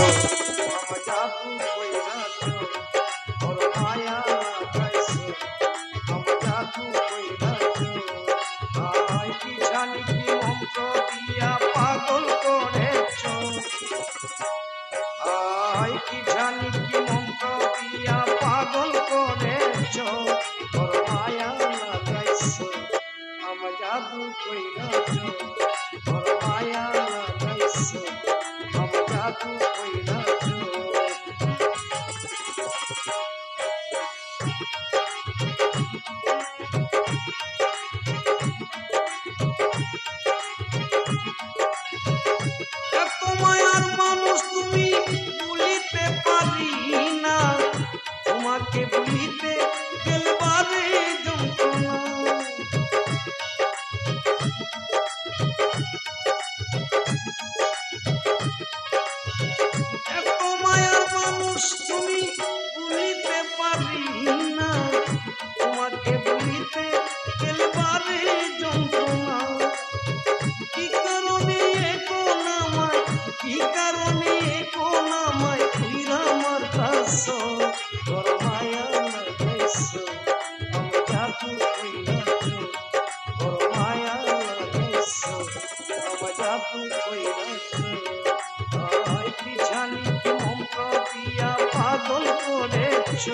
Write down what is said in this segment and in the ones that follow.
আমার জাদু কি কারণে কোন আমায় কি কারণে কোন আমায় কইরা আমার কাছ? তোর মায়া লাগাইছো আমার জাদু কইরাছো তোর মায়া লাগাইছো আমার জাদু কইরাছো আই কি জানি কি মন্ত্র দিয়া পাগল করেছ।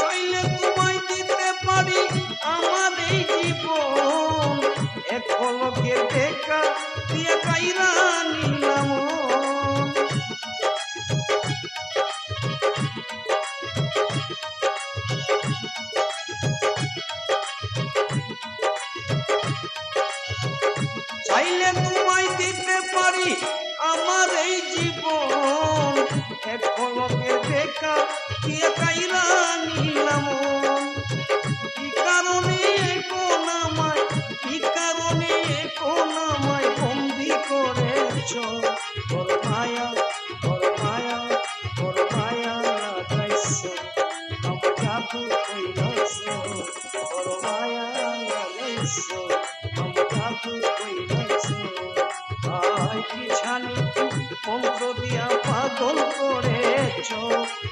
চাইলে তোমায় দিতে পারি আমার এই জীবন। এক পলকে দেখা দিয়ে কাইরা এক পলকে দেখা দিয়ে কাইরা নিলাম কি কারণে কোন আমায় জানি মন্ত্র দিয়া পাগল করেছ।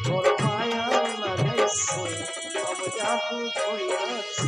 তোর মায়া লাগাইছো আমার জাদু কইরাছো।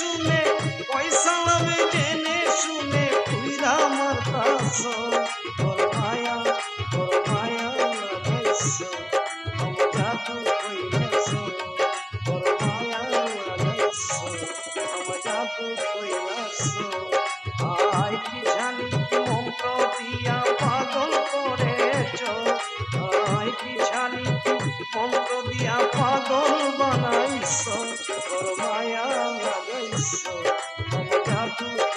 শুনে, পয়সা লামে জেনে শুনে পুইরা আমার কাছ, তোর মায়া তোর মায়া লাগাইছো আমার জাদু কইরাছো তোর মায়া লাগাইছো আমার জাদু কইরাছো আই কি জানি কি মন্ত্র দিয়া পাগল করেছ আই কি জানি কি মন্ত্র দিয়া পাগল বানাইছ, তোর জাদু